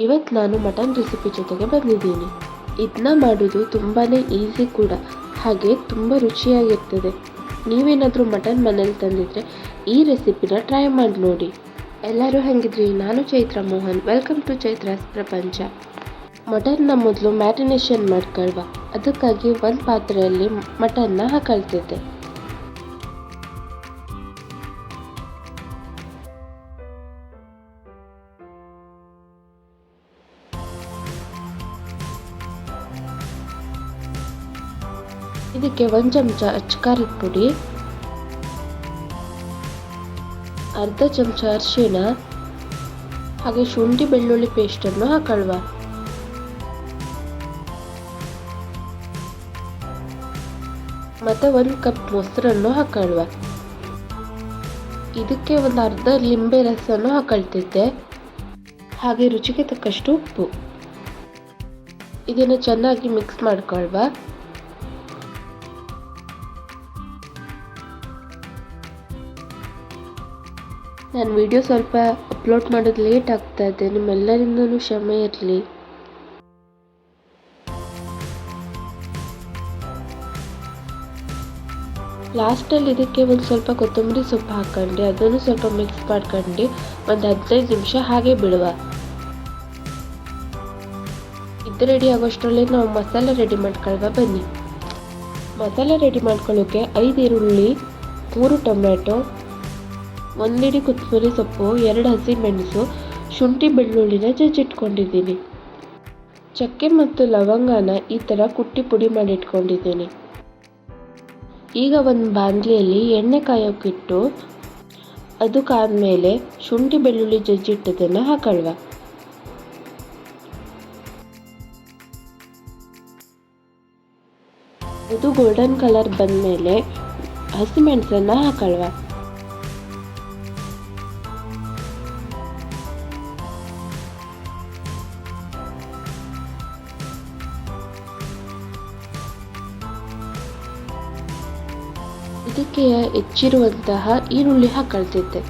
ಇವತ್ತು ನಾನು mutton recipe ಜೊತೆಗೆ ಬಂದಿದ್ದೀನಿ. ಇದನ್ನ ಮಾಡೋದು ತುಂಬಾ ಈಸಿ ಕೂಡ. ಹಾಗೆ ತುಂಬ ರುಚಿಯಾಗಿರ್ತದೆ. ನೀವೇನಾದರೂ ಮಟನ್ ಮನೇಲಿ ತಂದಿದ್ರೆ ಈ ರೆಸಿಪಿನ ಟ್ರೈ ಮಾಡಿ ನೋಡಿ. ಎಲ್ಲರೂ ಹೆಂಗಿದ್ರಿ? ನಾನು ಚೈತ್ರ ಮೋಹನ್. ವೆಲ್ಕಮ್ ಟು ಚೈತ್ರಾಸ್ ಪ್ರಪಂಚ. ಮಟನ್ನ ಮೊದಲು ಮ್ಯಾರಿನೇಷನ್ ಮಾಡ್ಕೊಳ್ವಾ. ಅದಕ್ಕಾಗಿ ಒಂದು ಪಾತ್ರೆಯಲ್ಲಿ ಮಟನ್ನ ಹಾಕೊಳ್ತಿದ್ದೆ. ಇದಕ್ಕೆ ಒಂದು ಚಮಚ ಅಚ್ಚಕಾರಿ ಪುಡಿ, ಅರ್ಧ ಚಮಚ ಅರಿಶಿಣ, ಹಾಗೆ ಶುಂಠಿ ಬೆಳ್ಳುಳ್ಳಿ ಪೇಸ್ಟನ್ನು ಹಾಕೊಳ್ವ. ಮತ್ತೆ ಒಂದು ಕಪ್ ಮೊಸರನ್ನು ಹಾಕೊಳ್ವ. ಇದಕ್ಕೆ ಒಂದು ಅರ್ಧ ಲಿಂಬೆ ರಸವನ್ನು ಹಾಕೊಳ್ತಿದ್ದೆ. ಹಾಗೆ ರುಚಿಗೆ ತಕ್ಕಷ್ಟು ಉಪ್ಪು. ಇದನ್ನು ಚೆನ್ನಾಗಿ ಮಿಕ್ಸ್ ಮಾಡ್ಕೊಳ್ವ. ನಾನು ವಿಡಿಯೋ ಸ್ವಲ್ಪ ಅಪ್ಲೋಡ್ ಮಾಡೋದು ಲೇಟ್ ಆಗ್ತಾ ಇದೆ. ನಿಮ್ಮೆಲ್ಲರಿಂದಲೂ ಕ್ಷಮೆ ಇರಲಿ. ಲಾಸ್ಟಲ್ಲಿ ಇದಕ್ಕೆ ಒಂದು ಸ್ವಲ್ಪ ಕೊತ್ತಂಬರಿ ಸೊಪ್ಪು ಹಾಕೊಂಡು ಅದನ್ನು ಸ್ವಲ್ಪ ಮಿಕ್ಸ್ ಮಾಡ್ಕೊಂಡು. ಒಂದು ಹದಿನೈದು ನಿಮಿಷ ಹಾಗೆ ಬಿಡುವ. ಇದು ರೆಡಿ ಆಗೋಷ್ಟರಲ್ಲಿ ನಾವು ಮಸಾಲೆ ರೆಡಿ ಮಾಡ್ಕೊಳ್ಳುವ ಬನ್ನಿ. ಮಸಾಲೆ ರೆಡಿ ಮಾಡ್ಕೊಳ್ಳೋಕ್ಕೆ ಐದು ಈರುಳ್ಳಿ, ಮೂರು ಟೊಮ್ಯಾಟೊ ಒಂದಿಡಿ ಕೊತ್ತಂಬರಿ ಸೊಪ್ಪು, ಎರಡು ಹಸಿಮೆಣಸು ಶುಂಠಿ ಬೆಳ್ಳುಳ್ಳಿನ ಜಜ್ಜಿಟ್ಕೊಂಡಿದ್ದೀನಿ. ಚಕ್ಕೆ ಮತ್ತು ಲವಂಗನ ಈ ಥರ ಕುಟ್ಟಿ ಪುಡಿ ಮಾಡಿಟ್ಕೊಂಡಿದ್ದೀನಿ. ಈಗ ಒಂದು ಬಾಣಲಿಯಲ್ಲಿ ಎಣ್ಣೆ ಕಾಯೋಕ್ಕಿಟ್ಟು ಅದು ಕಾದ್ಮೇಲೆ ಶುಂಠಿ ಬೆಳ್ಳುಳ್ಳಿ ಜಜ್ಜಿಟ್ಟದನ್ನು ಹಾಕೊಳ್ಳುವ ಇದು ಗೋಲ್ಡನ್ ಕಲರ್ ಬಂದಮೇಲೆ ಹಸಿಮೆಣಸನ್ನು ಹಾಕೊಳ್ವ. ಇದಕ್ಕೆ ಹೆಚ್ಚಿರುವಂತಹ ಈರುಳ್ಳಿ ಹಾಕೊಳ್ತಿದ್ದೆ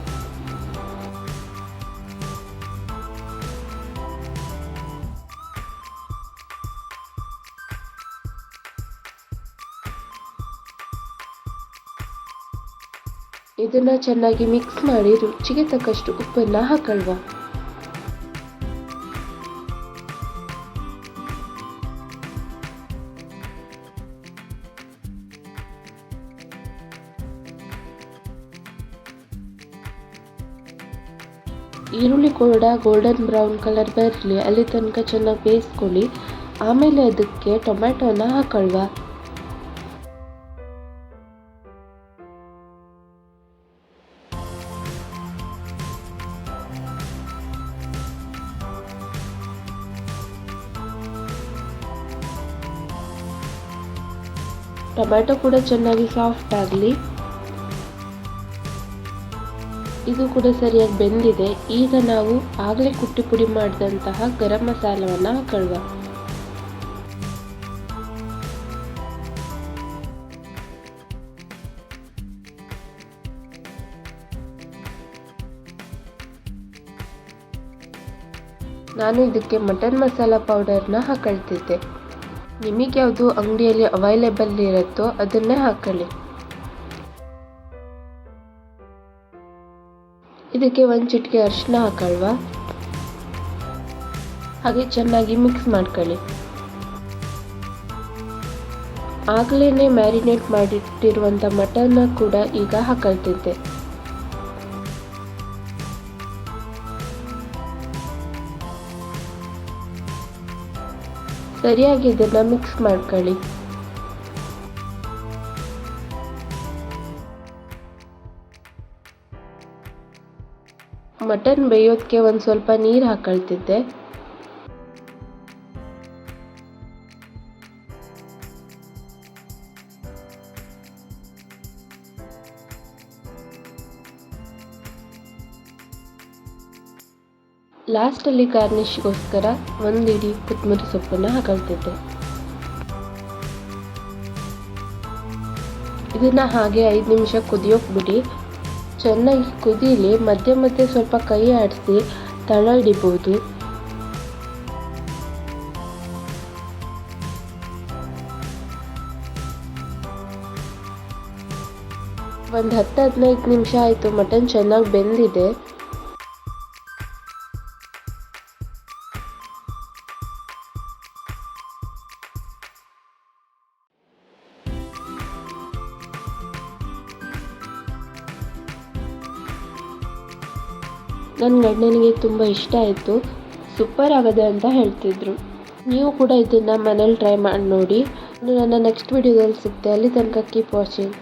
ಇದನ್ನ ಚೆನ್ನಾಗಿ ಮಿಕ್ಸ್ ಮಾಡಿ ರುಚಿಗೆ ತಕ್ಕಷ್ಟು ಉಪ್ಪನ್ನ ಹಾಕೊಳ್ವ. ಈರುಳ್ಳಿ ಕೂಡ ಗೋಲ್ಡನ್ ಬ್ರೌನ್ ಕಲರ್ ಬರಲಿ ಅಲ್ಲಿ ತನಕ ಚೆನ್ನಾಗಿ ಬೇಯಿಸ್ಕೊಳ್ಳಿ ಆಮೇಲೆ ಅದಕ್ಕೆ ಟೊಮ್ಯಾಟೋನ ಹಾಕೊಳ್ವ. ಟೊಮ್ಯಾಟೊ ಕೂಡ ಚೆನ್ನಾಗಿ ಸಾಫ್ಟ್ ಆಗಲಿ. ಇದು ಕೂಡ ಸರಿಯಾಗಿ ಬೆಂದಿದೆ. ಈಗ ನಾವು ಆಗಲೇ ಕುಟ್ಟಿ ಪುಡಿ ಮಾಡಿದಂತಹ ಗರಂ ಮಸಾಲವನ್ನು ಹಾಕೊಳ್ಳುವ. ನಾನು ಇದಕ್ಕೆ ಮಟನ್ ಮಸಾಲ ಪೌಡರ್ನ ಹಾಕೊಳ್ತಿದ್ದೆ. ನಿಮಗೆ ಯಾವುದು ಅಂಗಡಿಯಲ್ಲಿ ಅವೈಲೇಬಲ್ ಇರುತ್ತೋ ಅದನ್ನೇ ಹಾಕೊಳ್ಳಿ. ಇದಕ್ಕೆ ಒಂದು ಚಿಟಿಕೆ ಅರಿಶಿನ ಹಾಕಲ್ವಾ? ಹಾಗೆ ಚೆನ್ನಾಗಿ ಮಿಕ್ಸ್ ಮಾಡ್ಕೊಳ್ಳಿ. ಆಗಲೇ ಮ್ಯಾರಿನೇಟ್ ಮಾಡಿಟ್ಟಿರುವಂಥ ಮಟನ್ನ ಕೂಡ ಈಗ ಹಾಕಲ್ತಿದ್ದೆ. ಸರಿಯಾಗಿ ಇದನ್ನು ಮಿಕ್ಸ್ ಮಾಡ್ಕೊಳ್ಳಿ. ಮಟನ್ ಬೇಯೋದಕ್ಕೆ ಒಂದು ಸ್ವಲ್ಪ ನೀರು ಹಾಕೊಳ್ತಿದ್ದೆ. ಲಾಸ್ಟಲ್ಲಿ ಗಾರ್ನಿಷ್ಗೋಸ್ಕರ ಒಂದು ಇಡೀ ಕೊತ್ತಂಬರಿ ಸೊಪ್ಪನ್ನು ಹಾಕೊಳ್ತಿದ್ದೆ. ಇದನ್ನು ಹಾಗೆ ಐದು ನಿಮಿಷ ಕುದಿಯೋಕೆ ಬಿಡಿ. ಚೆನ್ನಾಗಿ ಕುದೀಲಿ ಮಧ್ಯೆ ಮಧ್ಯೆ ಸ್ವಲ್ಪ ಕೈ ಆಡಿಸಿ ತಳ ಹಿಡಿಬೋದು ಒಂದು ಹತ್ತು ಹದಿನೈದು ನಿಮಿಷ ಆಯಿತು, ಮಟನ್ ಚೆನ್ನಾಗಿ ಬೆಂದಿದೆ. ನನ್ನ ಗಂಡನಿಗೆ ತುಂಬ ಇಷ್ಟ ಆಯಿತು. ಸೂಪರ್ ಆಗಿದೆ ಅಂತ ಹೇಳ್ತಿದ್ರು. ನೀವು ಕೂಡ ಇದನ್ನು ಮನೇಲಿ ಟ್ರೈ ಮಾಡಿ ನೋಡಿ. ನನ್ನ ನೆಕ್ಸ್ಟ್ ವೀಡಿಯೋದಲ್ಲಿ ಸಿಗ್ತೆ ಅಲ್ಲಿ ತನಕ ಕೀಪ್ ವಾಚಿಂಗ್